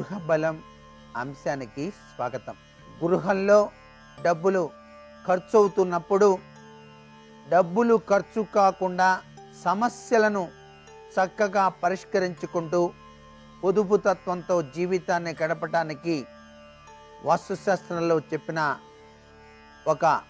గృహ బలం అంశానికి స్వాగతం. గృహంలో డబ్బులు ఖర్చు అవుతున్నప్పుడు డబ్బులు ఖర్చు కాకుండా సమస్యలను చక్కగా పరిష్కరించుకుంటూ పొదుపు తత్వంతో జీవితాన్ని గడపటానికి వాస్తుశాస్త్రంలో చెప్పిన ఒక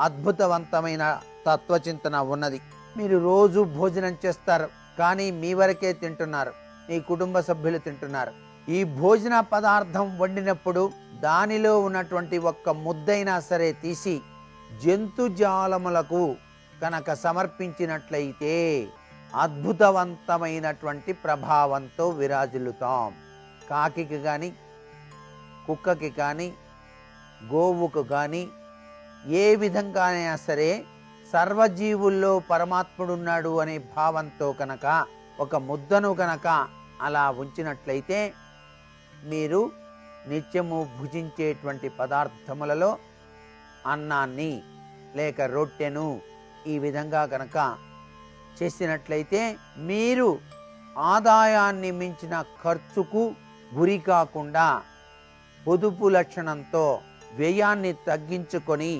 అద్భుతవంతమైన తత్వచింతన ఉన్నది. మీరు రోజు భోజనం చేస్తారు కానీ మీ వరకే తింటున్నారు. మీ కుటుంబ సభ్యులు తింటున్నారు. ఈ భోజన పదార్థం వండినప్పుడు దానిలో ఉన్నటువంటి ఒక్క ముద్దైనా సరే తీసి జంతుజాలములకు కనుక సమర్పించినట్లయితే అద్భుతవంతమైనటువంటి ప్రభావంతో విరాజిల్లుతాం. కాకికి కానీ కుక్కకి కానీ గోవుకు కానీ ఏ విధంగానైనా సరే సర్వజీవుల్లో పరమాత్ముడున్నాడు అనే భావంతో కనుక ఒక ముద్దను కనుక అలా ఉంచినట్లయితే మీరు నిత్యము భుజించేటువంటి పదార్థములలో అన్నాన్ని లేక రొట్టెను ఈ విధంగా కనుక చేసినట్లయితే మీరు ఆదాయాన్ని మించిన ఖర్చుకు గురి కాకుండా పొదుపు లక్షణంతో వ్యయాన్ని తగ్గించుకొని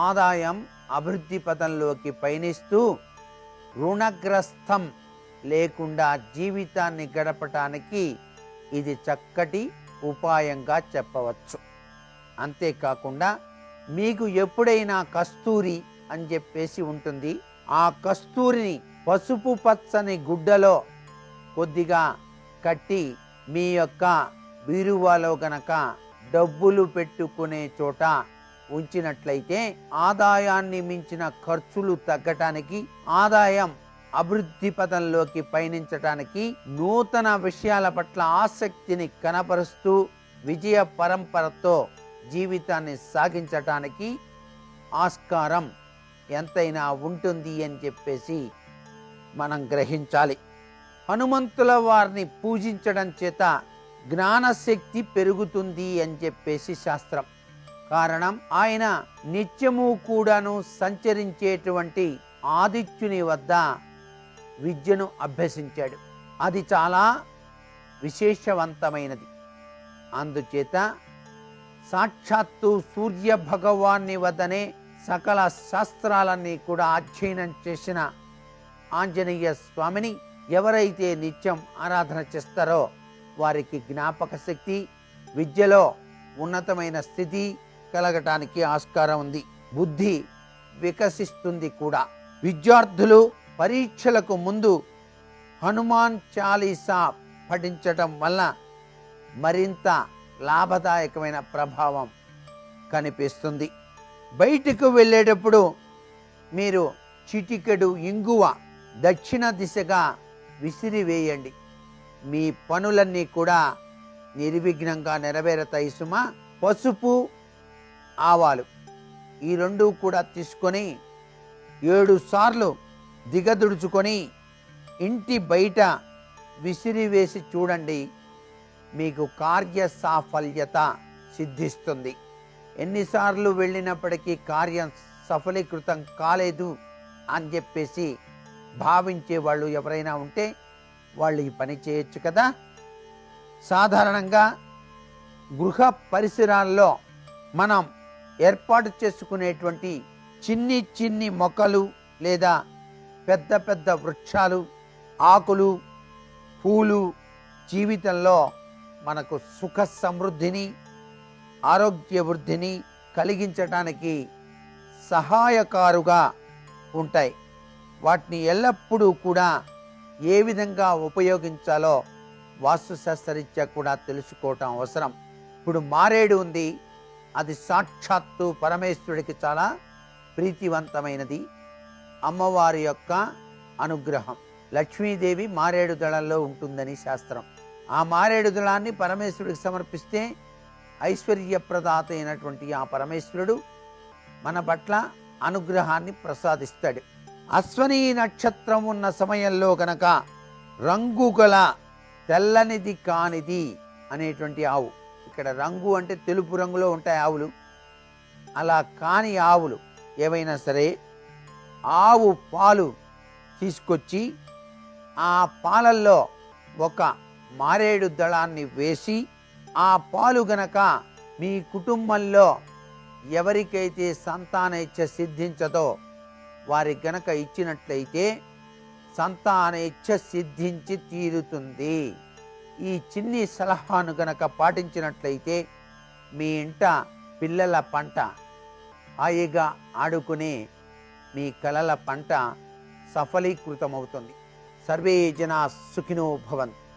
ఆదాయం అభివృద్ధి పదంలోకి పయనిస్తూ రుణగ్రస్తం లేకుండా జీవితాన్ని గడపటానికి ఇది చక్కటి ఉపాయంగా చెప్పవచ్చు. అంతేకాకుండా మీకు ఎప్పుడైనా కస్తూరి అని చెప్పేసి ఉంటుంది ఆ కస్తూరిని పసుపు పచ్చని గుడ్డలో కొద్దిగా కట్టి మీ యొక్క బీరువాలో గనక డబ్బులు పెట్టుకునే చోట ఉంచినట్లయితే ఆదాయాన్ని మించిన ఖర్చులు తగ్గటానికి ఆదాయం అభివృద్ధి పదంలోకి పయనించటానికి నూతన విషయాల పట్ల ఆసక్తిని కనపరుస్తూ విజయ పరంపరతో జీవితాన్ని సాగించటానికి ఆస్కారం ఎంతైనా ఉంటుంది అని చెప్పేసి మనం గ్రహించాలి. హనుమంతుల వారిని పూజించడం చేత జ్ఞానశక్తి పెరుగుతుంది అని చెప్పేసి శాస్త్రం. కారణం ఆయన నిత్యము కూడాను సంచరించేటువంటి ఆదిత్యుని వద్ద విద్యను అభ్యసించాడు. అది చాలా విశేషవంతమైనది. అందుచేత సాక్షాత్తు సూర్య భగవాన్ని వద్దనే సకల శాస్త్రాలన్నీ కూడా అధ్యయనం చేసిన ఆంజనేయ స్వామిని ఎవరైతే నిత్యం ఆరాధన చేస్తారో వారికి జ్ఞాపక శక్తి విద్యలో ఉన్నతమైన స్థితి కలగటానికి ఆస్కారం ఉంది. బుద్ధి వికసిస్తుంది కూడా. విద్యార్థులు పరీక్షలకు ముందు హనుమాన్ చాలీసా పఠించటం వల్ల మరింత లాభదాయకమైన ప్రభావం కనిపిస్తుంది. బయటకు వెళ్ళేటప్పుడు మీరు చిటికెడు ఇంగువ దక్షిణ దిశగా విసిరివేయండి. మీ పనులన్నీ కూడా నిర్విఘ్నంగా నెరవేరుతాయి సుమా. పసుపు ఆవాలు ఈ రెండు కూడా తీసుకొని ఏడు సార్లు దిగదుడుచుకొని ఇంటి బయట విసిరివేసి చూడండి. మీకు కార్య సాఫల్యత సిద్ధిస్తుంది. ఎన్నిసార్లు వెళ్ళినప్పటికీ కార్యం సఫలీకృతం కాలేదు అని చెప్పేసి భావించే వాళ్ళు ఎవరైనా ఉంటే వాళ్ళు ఈ పని చేయొచ్చు కదా? సాధారణంగా గృహ పరిసరాల్లో మనం ఏర్పాటు చేసుకునేటువంటి చిన్ని చిన్ని మొక్కలు లేదా పెద్ద పెద్ద వృక్షాలు ఆకులు పూలు జీవితంలో మనకు సుఖ సమృద్ధిని ఆరోగ్య వృద్ధిని కలిగించటానికి సహాయకారుగా ఉంటాయి. వాటిని ఎల్లప్పుడూ కూడా ఏ విధంగా ఉపయోగించాలో వాస్తుశాస్త్రరీత్యా కూడా తెలుసుకోవటం అవసరం. ఇప్పుడు మారేడు ఉంది. అది సాక్షాత్తు పరమేశ్వరుడికి చాలా ప్రీతివంతమైనది. అమ్మవారి యొక్క అనుగ్రహం. లక్ష్మీదేవి మారేడు దళంలో ఉంటుందని శాస్త్రం. ఆ మారేడు దళాన్ని పరమేశ్వరుడికి సమర్పిస్తే ఐశ్వర్యప్రదాత అయినటువంటి ఆ పరమేశ్వరుడు మన పట్ల అనుగ్రహాన్ని ప్రసాదిస్తాడు. అశ్వని నక్షత్రం ఉన్న సమయంలో గనక రంగు గల తెల్లనిది కానిది అనేటువంటి ఆవు. ఇక్కడ రంగు అంటే తెలుపు రంగులో ఉంటాయి ఆవులు. అలా కాని ఆవులు ఏవైనా సరే ఆవు పాలు తీసుకొచ్చి ఆ పాలల్లో ఒక మారేడు దళాన్ని వేసి ఆ పాలు గనక మీ కుటుంబంలో ఎవరికైతే సంతాన ఇచ్చ సిద్ధించదో వారి గనక ఇచ్చినట్లయితే సంతాన ఇచ్చ సిద్ధించి తీరుతుంది. ఈ చిన్ని సలహాను గనక పాటించినట్లయితే మీ ఇంట పిల్లల పంట హాయిగా ఆడుకునే మీ కలల పంట సఫలీకృతమవుతుంది. సర్వే జనా సుఖినో భవంతు.